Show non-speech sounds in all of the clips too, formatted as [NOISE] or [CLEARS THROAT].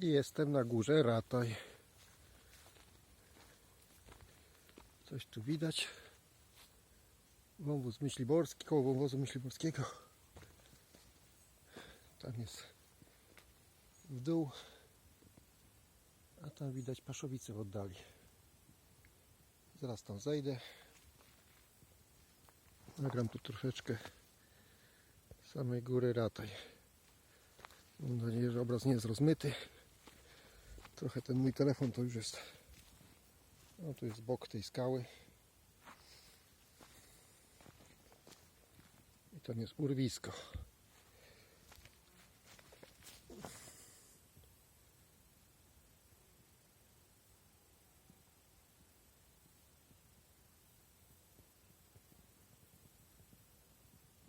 I jestem na górze Rataj. Coś tu widać. Wąwóz myśliborski, koło wąwozu myśliborskiego. Tam jest w dół. A tam widać paszowice w oddali. Zaraz tam zejdę. Nagram tu troszeczkę samej góry Rataj. Mam nadzieję, że obraz nie jest rozmyty. Trochę ten mój telefon to już jest. No tu jest bok tej skały. I tam jest urwisko.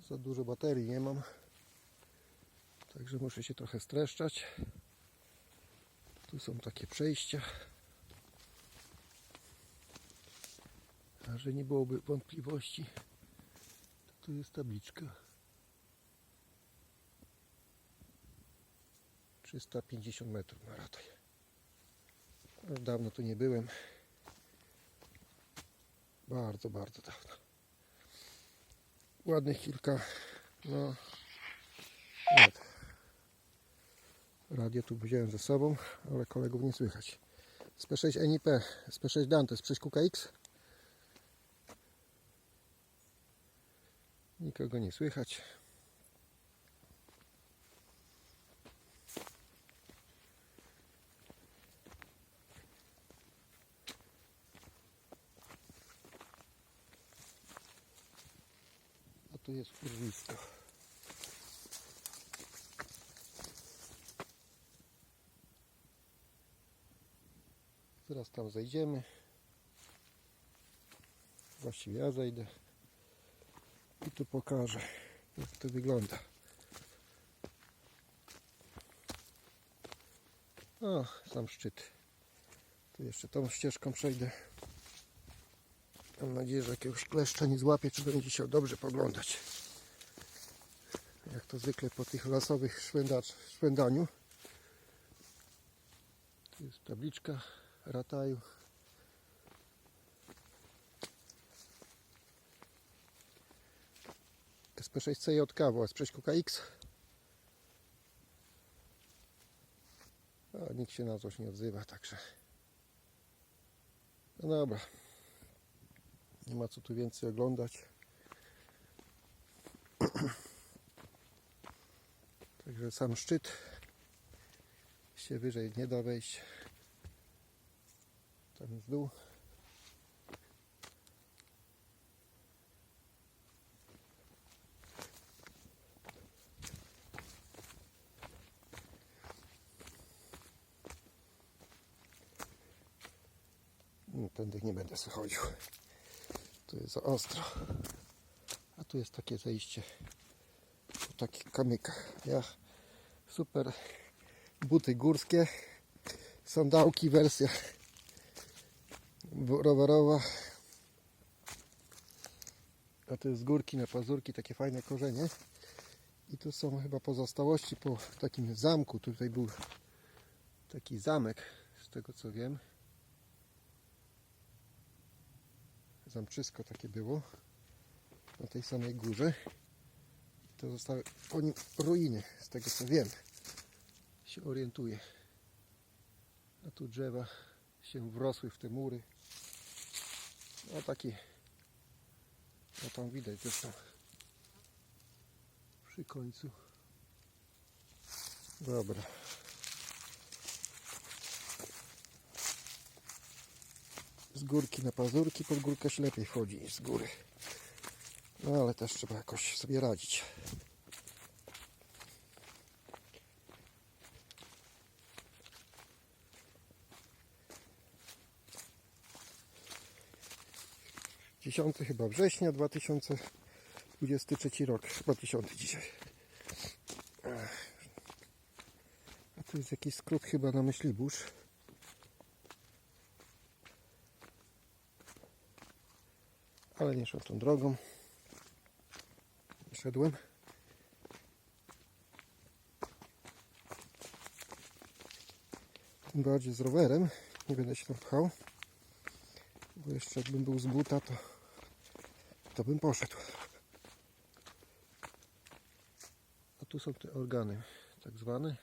Za dużo baterii nie mam. Także muszę się trochę streszczać. Tu są takie przejścia. A że nie byłoby wątpliwości, to tu jest tabliczka. 350 metrów na. Już dawno tu nie byłem. Bardzo, bardzo dawno. Ładnych kilka, no, Radio tu wziąłem ze sobą, ale kolegów nie słychać. SP6 NIP, SP6 Dante, SP6 QKX. Nikogo nie słychać. A tu jest urwisko. Zaraz tam zejdziemy. Właściwie ja zejdę. I tu pokażę, jak to wygląda. O, sam szczyt. Tu jeszcze tą ścieżką przejdę. Mam nadzieję, że jakiegoś kleszcza nie złapię, czy będzie się dobrze poglądać. Jak to zwykle po tych lasowych szwendaniu. Tu jest tabliczka Rataju. SP6CJK, bo SP6 QKX. A nikt się na coś nie odzywa, także. No dobra. Nie ma co tu więcej oglądać. [CLEARS THROAT] Także sam szczyt się wyżej nie da wejść. Tam jest dół. Tędy nie będę schodził. Tu jest za ostro. A tu jest takie zejście po takich kamykach. Ja super buty górskie, sandałki, wersja rowerowa. A to jest z górki na pazurki, takie fajne korzenie. I tu są chyba pozostałości po takim zamku. Tutaj był taki zamek, z tego co wiem. Zamczysko takie było na tej samej górze. To zostały po nim ruiny, z tego co wiem. Się orientuję. A tu drzewa się wrosły w te mury. No taki, no tam widać zresztą przy końcu. Dobra. Z górki na pazurki, pod górkę lepiej wchodzi niż z góry. No ale też trzeba jakoś sobie radzić. Dziesiąty chyba września 2023 rok. Chyba 10 dzisiaj. A tu jest jakiś skrót chyba na Myślibórz. Ale nie szedłem tą drogą. Szedłem. Tym bardziej z rowerem. Nie będę się tam pchał. Bo jeszcze jakbym był z buta, to, to bym poszedł. A tu są te organy, tak zwane.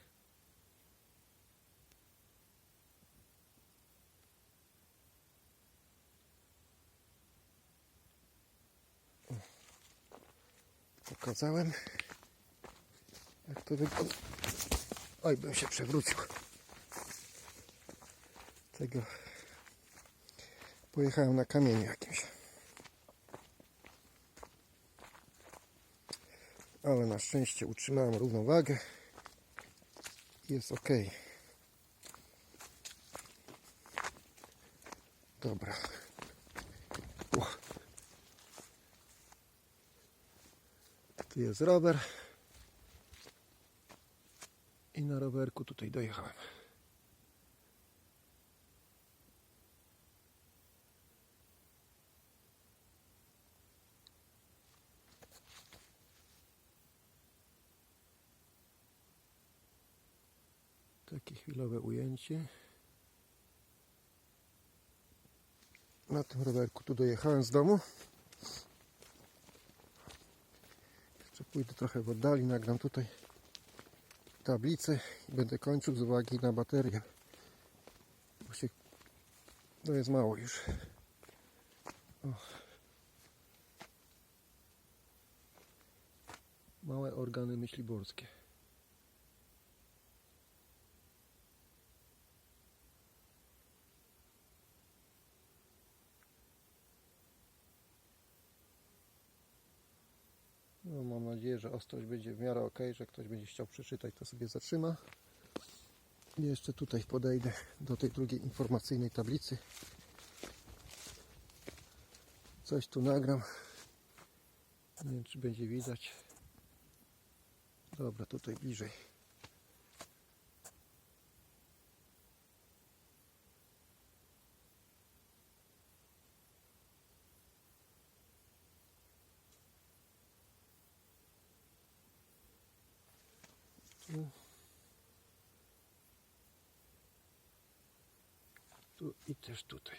Pokazałem, jak to wygląda. Oj, bym się przewrócił. Tego pojechałem na kamieniu jakimś. Ale na szczęście utrzymałem równowagę. Jest ok. Dobra. O. Tu jest rower. I na rowerku tutaj dojechałem. Takie chwilowe ujęcie. Na tym rowerku tu dojechałem z domu. Jeszcze pójdę trochę w oddali, nagram tutaj tablicę i będę kończył z uwagi na baterię. Bo się to jest mało już. O. Małe organy myśliborskie. No, mam nadzieję, że ostrość będzie w miarę ok, że ktoś będzie chciał przeczytać, to sobie zatrzyma. I jeszcze tutaj podejdę do tej drugiej informacyjnej tablicy. Coś tu nagram. Nie wiem, czy będzie widać. Dobra, tutaj bliżej. Tu. Tu i też tutaj.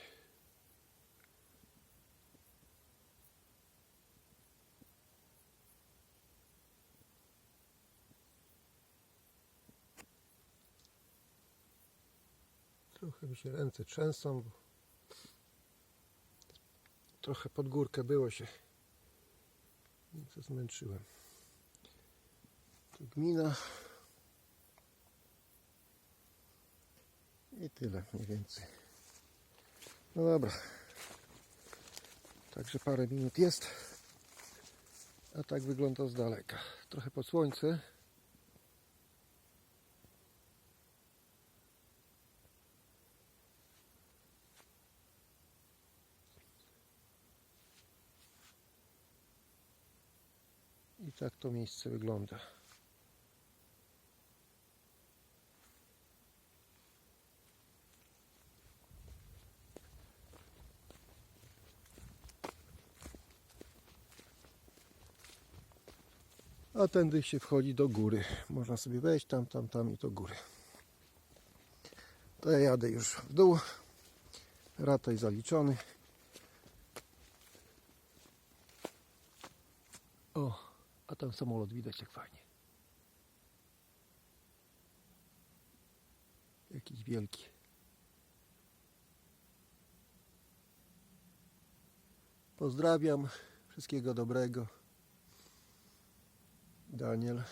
Trochę mi się ręce trzęsą, bo trochę pod górkę było się. Nieco zmęczyłem. Tu gmina. I tyle mniej więcej. No dobra. Także parę minut jest. A tak wygląda z daleka. Trochę pod słońce. I tak to miejsce wygląda. A tędy się wchodzi do góry. Można sobie wejść tam, tam, tam i do góry. To ja jadę już w dół. Rataj zaliczony. O, a tam samolot widać jak fajnie. Jakiś wielki. Pozdrawiam. Wszystkiego dobrego. Daniel.